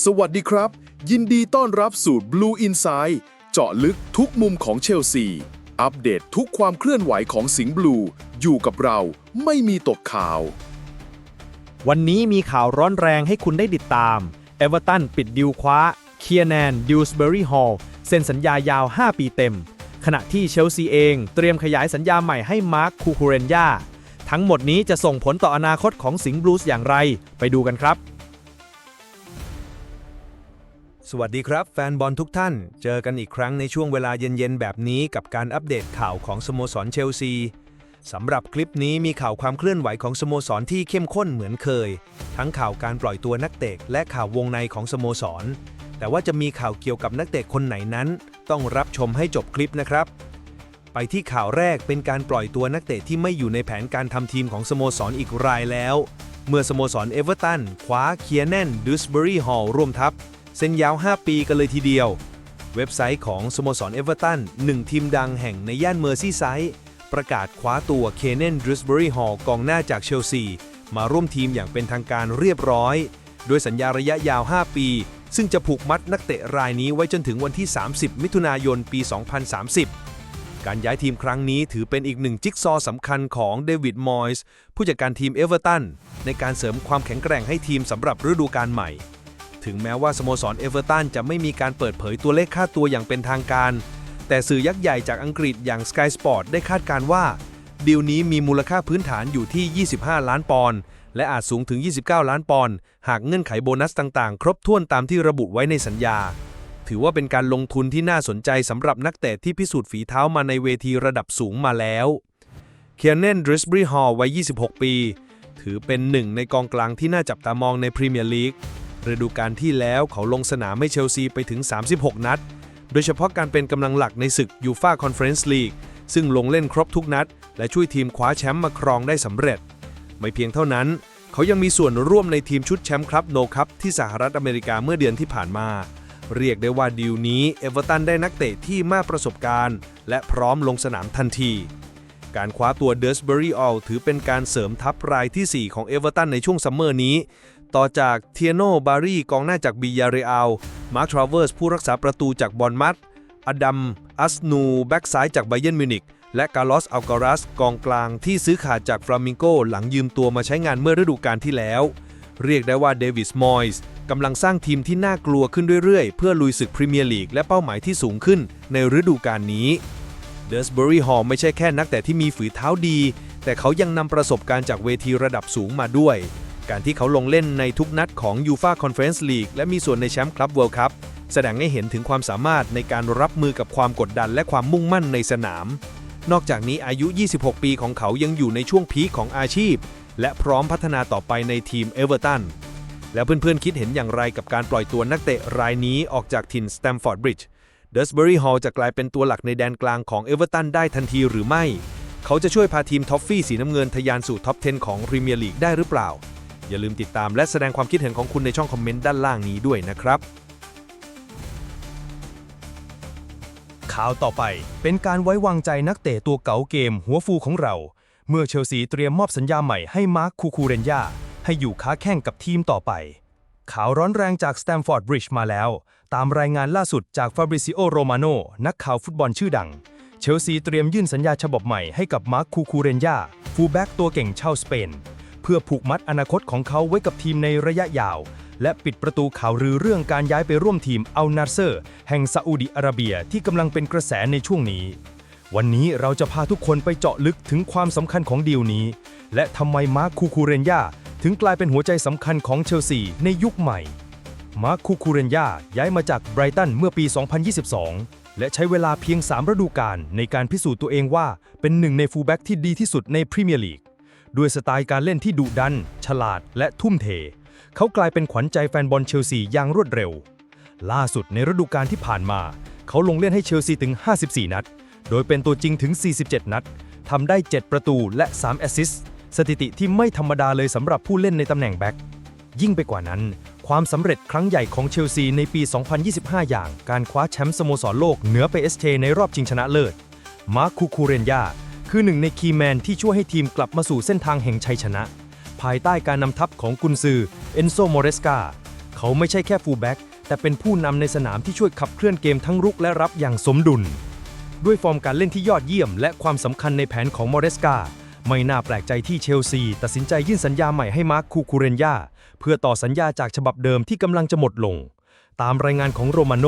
สวัสดีครับ ยินดีต้อนรับสู่ Blue Inside เจาะลึกทุกมุมของเชลซี อัปเดตทุกความเคลื่อนไหวของสิงห์บลู อยู่กับเราไม่มีตกข่าว วันนี้มีข่าวร้อนแรงให้คุณได้ติดตาม เอเวอร์ตันปิดดิวคว้า เคียแนนดิวสเบอรี่ฮอลเซ็นสัญญายาว 5 ปีเต็ม ขณะที่เชลซีเองเตรียมขยายสัญญาใหม่ให้มาร์คคูคูเรนยาทั้งหมดนี้จะส่งผลต่ออนาคตของสิงห์บลูส์อย่างไร ไปดูกันครับ สวัสดีครับแฟนบอลทุกท่าน เจอกันอีกครั้งในช่วงเวลาเย็นๆ แบบนี้กับการอัปเดตข่าวของสโมสรเชลซีสำหรับคลิปนี้มีข่าวความเคลื่อนไหวของสโมสรที่เข้มข้นเหมือนเคย ทั้งข่าวการปล่อยตัวนักเตะและข่าววงในของสโมสร แต่ว่าจะมีข่าวเกี่ยวกับนักเตะคนไหนนั้น ต้องรับชมให้จบคลิปนะครับ ไปที่ข่าวแรกเป็นการปล่อยตัวนักเตะที่ไม่อยู่ในแผนการทำทีมของสโมสรอีกรายแล้ว เมื่อสโมสรเอเวอร์ตันคว้าเคียแนนดูสเบอรี่ฮอลร่วมทัพ เซ็นยาว 5 ปีกันเลยทีเดียว เว็บไซต์ของสโมสรเอเวอร์ตันหนึ่งทีมดังแห่งในย่านเมอร์ซีไซด์ประกาศคว้าตัวเคนเนนดรูสเบอรี่ฮอลกองหน้าจากเชลซี มาร่วมทีมอย่างเป็นทางการเรียบร้อย โดยสัญญาระยะยาว 5 ปี ซึ่งจะผูกมัดนักเตะรายนี้ไว้จนถึงวันที่ 30 มิถุนายนปี 2030 การย้ายทีมครั้งนี้ถือเป็นอีกหนึ่งจิ๊กซอว์สำคัญของเดวิดมอยส์ผู้จัดการทีมเอเวอร์ตันในการเสริมความแข็งแกร่งให้ทีมสำหรับฤดูกาลใหม่ ถึงแม้ว่าสโมสรเอเวอร์ตันจะไม่มีการเปิดเผยตัวเลขค่าตัวอย่างเป็นทางการ แต่สื่อยักษ์ใหญ่จากอังกฤษอย่าง Sky Sport ได้คาดการณ์ว่า ดีลนี้มีมูลค่าพื้นฐานอยู่ที่ 25 ล้านปอนด์และอาจสูงถึง 29 ล้านปอนด์หากเงื่อนไขโบนัสต่างๆ ครบถ้วนตามที่ระบุไว้ในสัญญา ถือว่าเป็นการลงทุนที่น่าสนใจสำหรับนักเตะที่พิสูจน์ฝีเท้ามาในเวทีระดับสูงมาแล้วเคียนเนนดริสบรีฮอลวัย 26 ปี ถือเป็นหนึ่งในกองกลางที่น่าจับตามองในพรีเมียร์ลีก ฤดูกาลที่แล้วเขาลงสนามให้เชลซีไปถึง 36 นัด โดยเฉพาะการเป็นกำลังหลักในศึกยูฟาคอนเฟอเรนซ์ลีกซึ่งลงเล่นครบทุกนัด และช่วยทีมคว้าแชมป์มาครองได้สำเร็จ ไม่เพียงเท่านั้น เขายังมีส่วนร่วมในทีมชุดแชมป์ครับโนคัพที่สหรัฐอเมริกาเมื่อเดือนที่ผ่านมา เรียกได้ว่าดีลนี้เอเวอร์ตันได้นักเตะที่มากประสบการณ์ และพร้อมลงสนามทันที การคว้าตัวเดอร์สเบอรี่ออลถือเป็นการเสริมทัพรายทีสี่4 ของเอเวอร์ตันในช่วงซัมเมอร์นี้ ต่อจากเทียโน บารีกองหน้าจากบียาเรอัล มาร์คทราเวอร์สผู้รักษาประตูจากบอลมัดอดัม อัสนู แบ็กซ้ายจากไบเยนมิวนิกและกาลอสอัลการัสกองกลางที่ซื้อขาดจากฟลามิงโกหลังยืมตัวมาใช้งานเมื่อฤดูกาลที่แล้ว เรียกได้ว่าเดวิส มอยส์กำลังสร้างทีมที่น่ากลัวขึ้นเรื่อยๆ เพื่อลุยศึกพรีเมียร์ลีกและเป้าหมายที่สูงขึ้นในฤดูกาลนี้เดอร์สเบอรี่ฮอลไม่ใช่แค่นักแต่ที่มีฝีเท้าดี แต่เขายังนำประสบการณ์จากเวทีระดับสูงมาด้วย การที่เขาลงเล่นในทุกนัดของยูฟาคอนเฟอเรนซ์ลีกและมีส่วนในแชมป์คลับเวิลด์คัพแสดงให้เห็นถึงความสามารถในการรับมือกับความกดดันและความมุ่งมั่นในสนาม นอกจากนี้อายุ 26 ปีของเขายังอยู่ในช่วงพีคของอาชีพ และพร้อมพัฒนาต่อไปในทีมเอเวอร์ตัน แล้วเพื่อนๆ คิดเห็นอย่างไรกับการปล่อยตัวนักเตะรายนี้ออกจากถิ่นสแตมฟอร์ดบริดจ์เดอร์สเบอรี่ฮอลจะกลายเป็นตัวหลักในแดนกลางของเอเวอร์ตันได้ทันทีหรือไม่ เขาจะช่วยพาทีมท็อฟฟี่สีน้ำเงินทะยานสู่ท็อป 10 ของพรีเมียร์ลีกได้หรือเปล่า อย่าลืมติดตามและแสดงความคิดเห็นของคุณในช่องคอมเมนต์ด้านล่างนี้ด้วยนะครับ ข่าวต่อไปเป็นการไว้วางใจนักเตะตัวเก๋าเกมหัวฟูของเรา เมื่อเชลซีเตรียมมอบสัญญาใหม่ให้มาร์คคูคูเรนยาให้อยู่ค้าแข่งกับทีมต่อไป ข่าวร้อนแรงจากสแตมฟอร์ดบริดจ์มาแล้ว ตามรายงานล่าสุดจากฟาบริซิโอโรมาโนนักข่าวฟุตบอลชื่อดัง เชลซีเตรียมยื่นสัญญาฉบับใหม่ให้กับมาร์คคูคูเรนยาฟูลแบ็กตัวเก่งชาวสเปน เพื่อผูกมัดอนาคตของเขาไว้กับทีมในระยะยาว และปิดประตูข่าวลือเรื่องการย้ายไปร่วมทีมอัลนาเซอร์ แห่งซาอุดิอาระเบียที่กำลังเป็นกระแสในช่วงนี้ วันนี้เราจะพาทุกคนไปเจาะลึกถึงความสำคัญของดีลนี้ และทำไมมาร์คคูคูเรนยาถึงกลายเป็นหัวใจสำคัญของเชลซีในยุคใหม่ มาร์คคูคูเรนยาย้ายมาจากไบรตันเมื่อปี 2022และใช้เวลาเพียง 3 ฤดูกาลในการพิสูจน์ตัวเองว่าเป็นหนึ่งในฟูลแบ็กที่ดีที่สุดในพรีเมียร์ลีก ด้วยสไตล์การเล่นที่ดุดัน ฉลาดและทุ่มเท เขากลายเป็นขวัญใจแฟนบอลเชลซีอย่างรวดเร็ว ล่าสุดในฤดูกาลที่ผ่านมา เขาลงเล่นให้เชลซีถึง 54 นัด โดยเป็นตัวจริงถึง 47 นัดทำได้ 7 ประตูและ 3 แอสซิสต์สถิติที่ไม่ธรรมดาเลยสำหรับผู้เล่นในตำแหน่งแบ็คยิ่งไปกว่านั้น ความสำเร็จครั้งใหญ่ของเชลซีในปี 2025 อย่าง การคว้าแชมป์สโมสรโลกเหนือไปเอสเทในรอบชิงชนะเลิศ มาร์คคูคูเรนยา คือหนึ่งในคีย์แมนที่ช่วยให้ทีมกลับมาสู่เส้นทางแห่งชัยชนะ ภายใต้การนำทัพของกุนซือเอนโซโมเรสกาเขาเขาไม่ใช่แค่ฟูลแบ็กแต่เป็นผู้นำในสนามที่ช่วยขับเคลื่อนเกมทั้งรุกและรับอย่างสมดุล ด้วยฟอร์มการเล่นที่ยอดเยี่ยม และความสำคัญในแผนของมอเรสกาไม่น่าแปลกใจที่เชลซี ตัดสินใจยื่นสัญญาใหม่ให้มาร์คคูคูเรนยาเพื่อต่อสัญญาจากฉบับเดิมที่กำลังจะหมดลง ตามรายงานของโรมาโน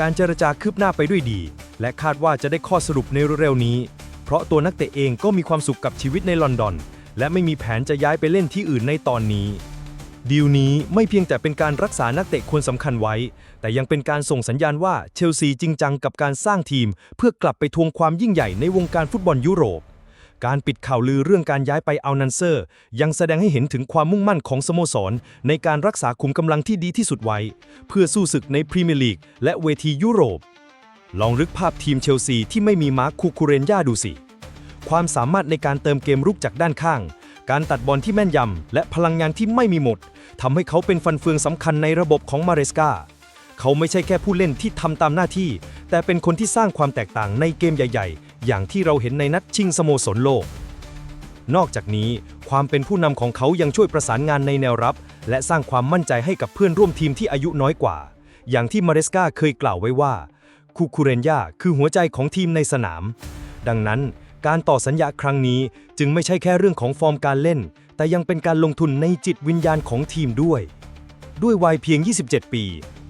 การเจรจาคืบหน้าไปด้วยดี และคาดว่าจะได้ข้อสรุปในเร็วๆนี้ เพราะตัวนักเตะเองก็มีความสุขกับชีวิตในลอนดอน และไม่มีแผนจะย้ายไปเล่นที่อื่นในตอนนี้ ดีลนี้ไม่เพียงแต่เป็นการรักษานักเตะคนสำคัญไว้ แต่ยังเป็นการส่งสัญญาณว่าเชลซีจริงจังกับการสร้างทีม เพื่อกลับไปทวงความยิ่งใหญ่ในวงการฟุตบอลยุโรปการปิดข่าวลือเรื่องการย้ายไปอัลนันเซอร์ ยังแสดงให้เห็นถึงความมุ่งมั่นของสโมสร ในการรักษาขุมกำลังที่ดีที่สุดไว้ เพื่อสู้ศึกในพรีเมียร์ลีกและเวทียุโรป ลองนึกภาพทีมเชลซีที่ไม่มีมาร์คคูคูเรนย่าดูสิ ความสามารถในการเติมเกมรุกจากด้านข้าง การตัดบอลที่แม่นยำ และพลังงานที่ไม่มีหมดทำให้เขาเป็นฟันเฟืองสำคัญในระบบของมาเรสกาเขาไม่ใช่แค่ผู้เล่นที่ทำตามหน้าที่ แต่เป็นคนที่สร้างความแตกต่างในเกมใหญ่ ๆ อย่างที่เราเห็นในนัดชิงสโมสรโลก นอกจากนี้ ความเป็นผู้นำของเขายังช่วยประสานงานในแนวรับ และสร้างความมั่นใจให้กับเพื่อนร่วมทีมที่อายุน้อยกว่า อย่างที่มาเรสกาเคยกล่าวไว้ว่า คูคูเรนยาคือหัวใจของทีมในสนาม ดังนั้นการต่อสัญญาครั้งนี้จึงไม่ใช่แค่เรื่องของฟอร์มการเล่น แต่ยังเป็นการลงทุนในจิตวิญญาณของทีมด้วย ด้วยวัยเพียง 27 ปี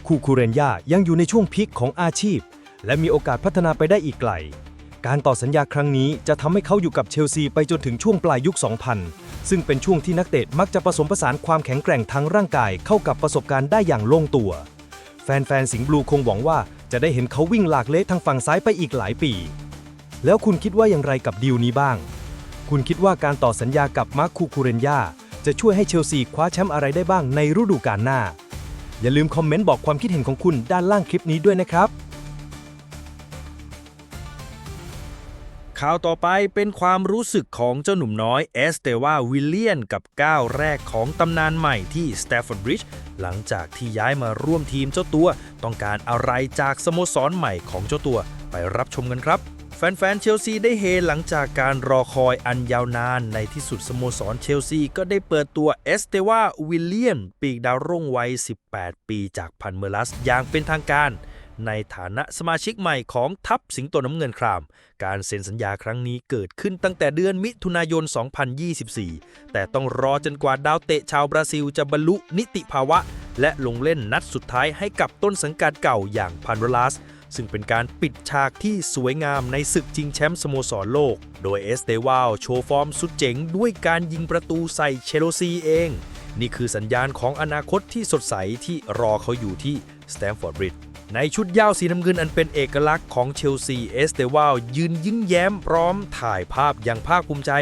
คูคูเรนยายังอยู่ในช่วงพีคของอาชีพ และมีโอกาสพัฒนาไปได้อีกไกล การต่อสัญญาครั้งนี้จะทำให้เขาอยู่กับเชลซีไปจนถึงช่วงปลายยุค 2000 ซึ่งเป็นช่วงที่นักเตะมักจะผสมผสานความแข็งแกร่งทางร่างกายเข้ากับประสบการณ์ได้อย่างลงตัว แฟนๆ สิงห์บลูคงหวังว่า จะได้เห็นเขาวิ่งหลากเละทางฝั่งซ้ายไปอีกหลายปี แล้วคุณคิดว่าอย่างไรกับดีลนี้บ้าง คุณคิดว่าการต่อสัญญากับมาร์คคูคูเรนยาจะช่วยให้เชลซีคว้าแชมป์อะไรได้บ้างในฤดูกาลหน้า อย่าลืมคอมเมนต์บอกความคิดเห็นของคุณด้านล่างคลิปนี้ด้วยนะครับข่าวต่อไปเป็นความรู้สึกของเจ้าหนุ่มน้อยเอสเตวาวิลเลียนกับก้าวแรกของตำนานใหม่ที่ส t ต f ฟอร์ดบริดจ์ หลังจากที่ย้ายมาร่วมทีมเจ้าตัว ต้องการอะไรจากสโมสรใหม่ของเจ้าตัวไปรับชมกันครับ แฟนๆเชลซีได้เฮหลังจากการรอคอยอันยาวนานในที่สุดสโมสรเชลซีก็ได้เปิดตัวเอสเตวาวิลเลียน ปีกดาวรุ่งวัย 18 ปีจากพันเมอรัสอย่างเป็นทางการ ในฐานะสมาชิกใหม่ของทัพสิงโตน้ำเงินคราม การเซ็นสัญญาครั้งนี้เกิดขึ้นตั้งแต่เดือนมิถุนายน 2024 แต่ต้องรอจนกว่าดาวเตะชาวบราซิลจะบรรลุนิติภาวะ และลงเล่นนัดสุดท้ายให้กับต้นสังกัดเก่าอย่างพันวลัสซึ่งเป็นการปิดฉากที่สวยงามในศึกชิงแชมป์สโมสรโลก โดยเอสเตวาลโชว์ฟอร์มสุดเจ๋งด้วยการยิงประตูใส่เชลซีเอง นี่คือสัญญาณของอนาคตที่สดใสที่รอเขาอยู่ที่สแตมฟอร์ดบริดจ์ ในชุดยาวสีน้ำเงินอันเป็นเอกลักษณ์ของเชลซีเอสเตวาลยืนยิ้มแย้มพร้อมถ่ายภาพอย่างภาคภูมิใจ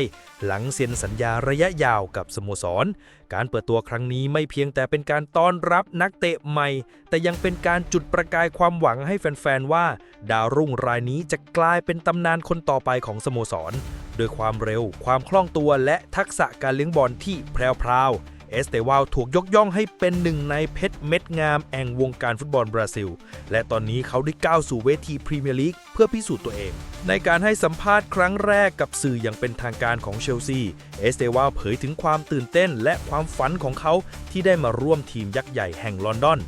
หลังเซ็นสัญญาระยะยาวกับสโมสร การเปิดตัวครั้งนี้ไม่เพียงแต่เป็นการต้อนรับนักเตะใหม่ แต่ยังเป็นการจุดประกายความหวังให้แฟน ๆ ว่า ดาวรุ่งรายนี้จะกลายเป็นตำนานคนต่อไปของสโมสรด้วยความเร็ว ความคล่องตัวและทักษะการเลี้ยงบอลที่แพรวๆ เอสเตวาลถูกยกย่องให้เป็นหนึ่งในเพชรเม็ดงามแห่งวงการฟุตบอลบราซิล และตอนนี้เขาได้ก้าวสู่เวทีพรีเมียร์ลีกเพื่อพิสูจน์ตัวเอง ในการให้สัมภาษณ์ครั้งแรกกับสื่ออย่างเป็นทางการของเชลซี เอสเตวาลเผยถึงความตื่นเต้นและความฝันของเขาที่ได้มาร่วมทีมยักษ์ใหญ่แห่งลอนดอน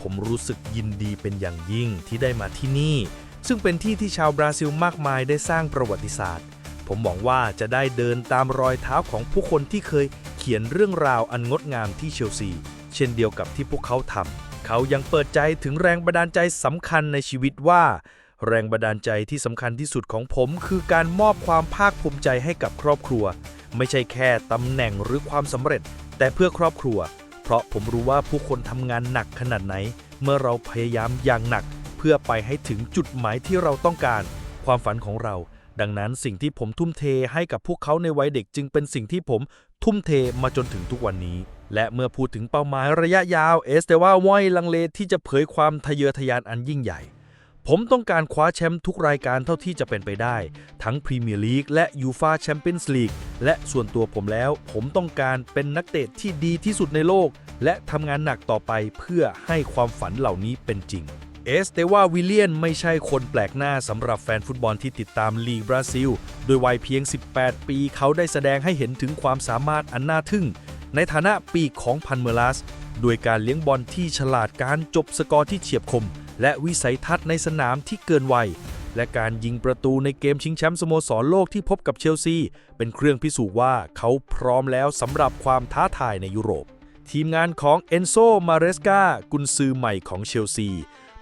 ผมรู้สึกยินดีเป็นอย่างยิ่งที่ได้มาที่นี่ ซึ่งเป็นที่ที่ชาวบราซิลมากมายได้สร้างประวัติศาสตร์ ผมหวังว่าจะได้เดินตามรอยเท้าของผู้คนที่เคย ขียนเรื่องราวอันงดงามที่เชลซี เช่นเดียวกับที่พวกเขาทำ เขายังเปิดใจถึงแรงบันดาลใจสำคัญในชีวิตว่า แรงบันดาลใจที่สำคัญที่สุดของผมคือการมอบความภาคภูมิใจให้กับครอบครัว ไม่ใช่แค่ตำแหน่งหรือความสำเร็จ แต่เพื่อครอบครัว เพราะผมรู้ว่าผู้คนทำงานหนักขนาดไหน เมื่อเราพยายามอย่างหนัก เพื่อไปให้ถึงจุดหมายที่เราต้องการ ความฝันของเรา ดังนั้นสิ่งที่ผมทุ่มเทให้กับพวกเขาในวัยเด็กจึงเป็นสิ่งที่ผมทุ่มเทมาจนถึงทุกวันนี้ และเมื่อพูดถึงเป้าหมายระยะยาว เอสเตว่าว่อยลังเลที่จะเผยความทะเยอทะยานอันยิ่งใหญ่ ผมต้องการคว้าแชมป์ทุกรายการเท่าที่จะเป็นไปได้ ทั้งพรีเมียร์ลีกและยูฟาแชมเปี้ยนส์ลีกและส่วนตัวผมแล้ว ผมต้องการเป็นนักเตะที่ดีที่สุดในโลก และทำงานหนักต่อไปเพื่อให้ความฝันเหล่านี้เป็นจริง เอสเตว่าวิลเลียนไม่ใช่คนแปลกหน้าสำหรับแฟนฟุตบอลที่ติดตามลีกบราซิล โดยวัยเพียง 18 ปีเขาได้แสดงให้เห็นถึงความสามารถอันน่าทึ่ง ในฐานะปีกของพันเมอรัสด้วยการเลี้ยงบอลที่ฉลาดการจบสกอร์ที่เฉียบคม และวิสัยทัศน์ในสนามที่เกินวัย และการยิงประตูในเกมชิงแชมป์สโมสรโลกที่พบกับเชลซี เป็นเครื่องพิสูจน์ว่าเขาพร้อมแล้วสำหรับความท้าทายในยุโรป ทีมงานของเอนโซ มาเรสกากุนซือใหม่ของเชลซี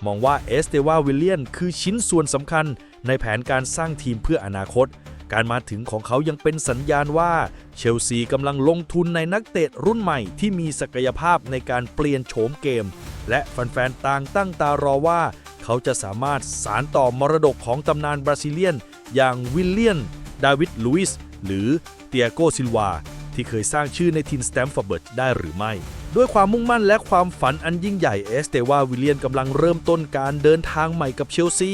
มองว่าเอสเตวาวิลเลียนคือชิ้นส่วนสำคัญในแผนการสร้างทีมเพื่ออนาคต การมาถึงของเขายังเป็นสัญญาณว่า เชลซีกำลังลงทุนในนักเตะรุ่นใหม่ที่มีศักยภาพในการเปลี่ยนโฉมเกม และแฟนๆต่างตั้งตารอว่า เขาจะสามารถสารต่อมรดกของตำนานบราซิเลียน อย่างวิลเลียน ดาวิดลุยส์หรือเตียโกซิลวาที่เคยสร้างชื่อในทีมสแตมฟอร์เบิร์ดได้หรือไม่ ด้วยความมุ่งมั่นและความฝันอันยิ่งใหญ่เอสเตวาวิลเลียนกำลังเริ่มต้นการเดินทางใหม่กับเชลซี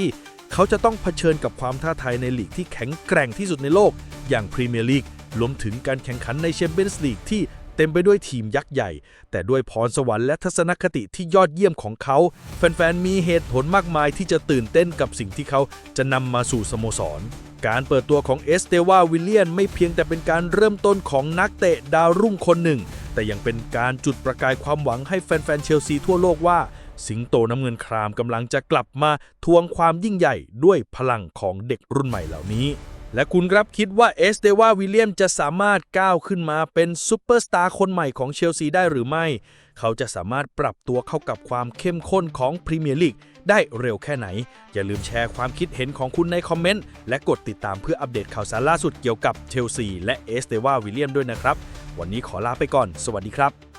เขาจะต้องเผชิญกับความท้าทายในลีกที่แข็งแกร่งที่สุดในโลก อย่างพรีเมียร์ลีกรวมถึงการแข่งขันในแชมเปี้ยนส์ลีกที่เต็มไปด้วยทีมยักษ์ใหญ่ แต่ด้วยพรสวรรค์และทัศนคติที่ยอดเยี่ยมของเขา แฟนๆ มีเหตุผลมากมายที่จะตื่นเต้นกับสิ่งที่เขาจะนำมาสู่สโมสร การเปิดตัวของเอสเตวาวิลเลียนไม่เพียงแต่เป็นการเริ่มต้นของนักเตะดาวรุ่งคนหนึ่ง แต่ยังเป็นการจุดประกายความหวังให้แฟนๆเชลซีทั่วโลกว่า สิงโตน้ำเงินครามกำลังจะกลับมาทวงความยิ่งใหญ่ด้วยพลังของเด็กรุ่นใหม่เหล่านี้ และคุณครับคิดว่าเอสเตวาวิลเลียมจะสามารถก้าวขึ้นมาเป็นซูเปอร์สตาร์คนใหม่ของเชลซีได้หรือไม่ เขาจะสามารถปรับตัวเข้ากับความเข้มข้นของพรีเมียร์ลีก ได้เร็วแค่ไหน อย่าลืมแชร์ความคิดเห็นของคุณในคอมเมนต์ และกดติดตามเพื่ออัปเดตข่าวสารล่าสุดเกี่ยวกับเชลซีและเอสเตวาวิลเลียมด้วยนะครับ วันนี้ขอลาไปก่อน สวัสดีครับ